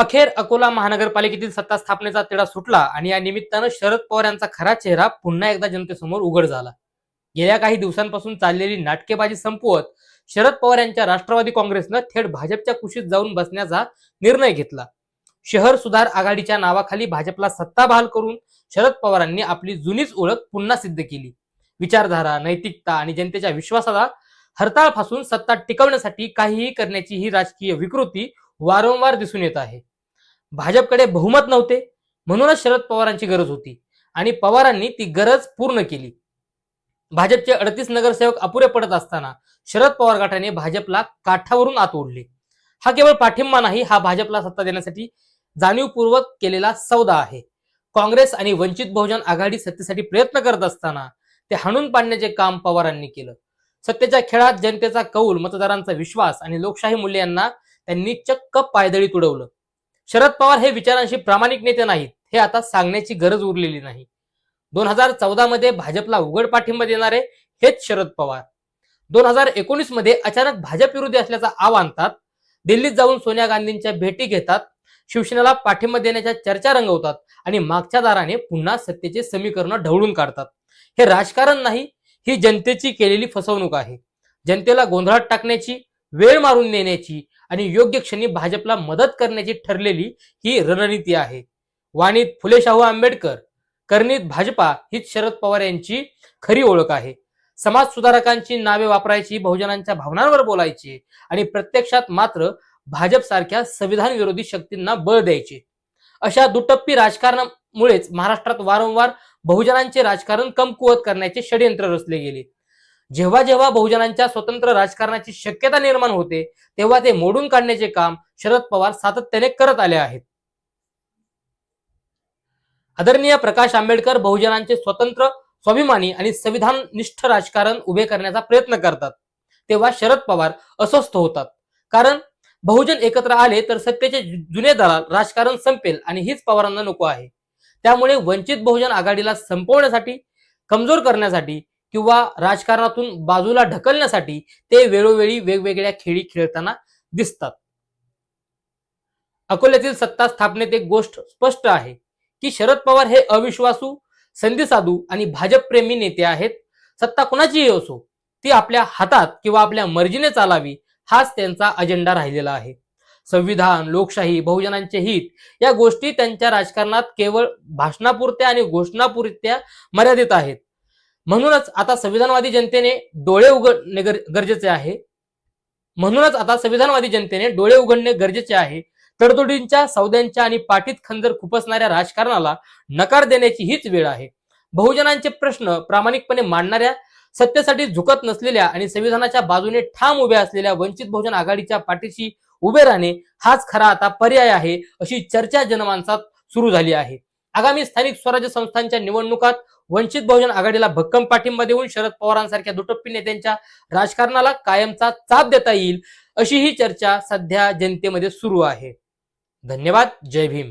अखेर अकोला महानगरपालिकेतील सत्ता स्थापनेचा तिढा सुटला आणि या निमित्तानं शरद पवार यांचा खरा चेहरा पुन्हा एकदा जनतेसमोर उघड झाला. गेल्या काही दिवसांपासून चाललेली नाटकेबाजी संपवत शरद पवार यांच्या राष्ट्रवादी काँग्रेसनं थेट भाजपच्या कुशीत जाऊन बसण्याचा निर्णय घेतला. शहर सुधार आघाडीच्या नावाखाली भाजपला सत्ता बहाल करून शरद पवारांनी आपली जुनीच ओळख पुन्हा सिद्ध केली. विचारधारा नैतिकता आणि जनतेच्या विश्वासाला हरताळ फासून सत्ता टिकवण्यासाठी काहीही करण्याची ही राजकीय विकृती वारंवार दिसून येत आहे. भाजपकडे बहुमत नव्हते म्हणूनच शरद पवारांची गरज होती आणि पवारांनी ती गरज पूर्ण केली. भाजपचे अडतीस नगरसेवक अपुरे पडत असताना शरद पवार गटाने भाजपला काठावरून आत ओढले. हा केवळ पाठिंबा नाही हा भाजपला सत्ता देण्यासाठी जाणीवपूर्वक केलेला सौदा आहे. काँग्रेस आणि वंचित बहुजन आघाडी सत्तेसाठी प्रयत्न करत असताना ते हाणून पाडण्याचे काम पवारांनी केलं. सत्तेच्या खेळात जनतेचा कौल मतदारांचा विश्वास आणि लोकशाही मूल्य यांना त्यांनी चक्क पायदळी तुडवलं. शरद पवार हे विचारांशी प्रामाणिक नेते नाहीत हे आता सांगण्याची गरज उरलेली नाही. दोन हजार चौदा मध्ये भाजपला उघड पाठिंबा देणारे हेच शरद पवार. दोन हजार एकोणीसमध्ये अचानक भाजप विरोधी असल्याचा आव आणतात दिल्लीत जाऊन सोनिया गांधींच्या भेटी घेतात शिवसेनेला पाठिंबा देण्याच्या चर्चा रंगवतात आणि मागच्या दाराने पुन्हा सत्तेचे समीकरण ढवळून काढतात. हे राजकारण नाही ही जनतेची केलेली फसवणूक आहे. जनतेला गोंधळात टाकण्याची वेळ मारून नेण्याची आणि योग्य क्षणी भाजपला मदत करण्याची ठरलेली ही रणनीती आहे. वाणीत फुले शाहू आंबेडकर करणीत भाजपा हीच शरद पवार यांची खरी ओळख आहे. समाज सुधारकांची नावे वापरायची बहुजनांच्या भावनांवर बोलायची आणि प्रत्यक्षात मात्र भाजप सारख्या संविधान विरोधी शक्तींना बळ द्यायचे. अशा दुटप्पी राजकारणामुळेच महाराष्ट्रात वारंवार बहुजनांचे राजकारण कमकुवत करण्याचे षडयंत्र रचले गेले. जेव्हा जेव्हा बहुजनांच्या स्वतंत्र राजकारणाची शक्यता निर्माण होते तेव्हा ते मोडून काढण्याचे काम शरद पवार सातत्याने करत आले आहेत. आदरणीय प्रकाश आंबेडकर बहुजनांचे स्वतंत्र स्वाभिमानी आणि संविधाननिष्ठ राजकारण उभे करण्याचा प्रयत्न करतात. तेव्हा शरद पवार अस्वस्थ होतात. कारण बहुजन एकत्र आले तर सत्तेचे जुने दलाल राजकारण संपेल आणि हीच पवारांना नको आहे. त्यामुळे वंचित बहुजन आघाडीला संपवण्यासाठी कमजोर करण्यासाठी किंवा राजकारणातून बाजूला ढकलण्यासाठी ते वेळोवेळी वेगवेगळ्या खेळी खेळताना दिसतात. अकोल्यातील सत्ता स्थापनेत एक गोष्ट स्पष्ट आहे की शरद पवार हे अविश्वासू संधी साधू आणि भाजप-प्रेमी नेते आहेत. सत्ता कुणाचीही असो ती आपल्या हातात किंवा आपल्या मर्जीने चालावी हाच त्यांचा अजेंडा राहिलेला आहे. संविधान लोकशाही बहुजनांचे हित या गोष्टी त्यांच्या राजकारणात केवळ भाषणापुरत्या आणि घोषणापुरत्या मर्यादित आहेत. म्हणूनच आता संविधानवादी जनतेने डोळे उघडणे गरजेचे आहे. म्हणूनच आता संविधानवादी जनतेने डोळे उघडणे गरजेचे आहे. तडतोडींच्या सौद्यांच्या आणि पाठीत खंजर खुपसणाऱ्या राजकारणाला नकार देण्याची हीच वेळ आहे. बहुजनांचे प्रश्न प्रामाणिकपणे मांडणाऱ्या सत्तेसाठी झुकत नसलेल्या आणि संविधानाच्या बाजूने ठाम उभ्या असलेल्या वंचित बहुजन आघाडीच्या पाठीशी उभे राहणे हाच खरा आता पर्याय आहे अशी चर्चा जनमानसात सुरू झाली आहे. आगामी स्थानिक स्वराज्य संस्थांच्या निवडणुकात वंचित बहुजन आघाडीला भक्कम पाठिंबा देऊन शरद पवारांसारख्या दुटप्पी नेत्यांच्या राजकारणाला कायमचा चाप देता येईल अशी ही चर्चा सध्या जनतेमध्ये सुरू आहे. धन्यवाद जय भीम.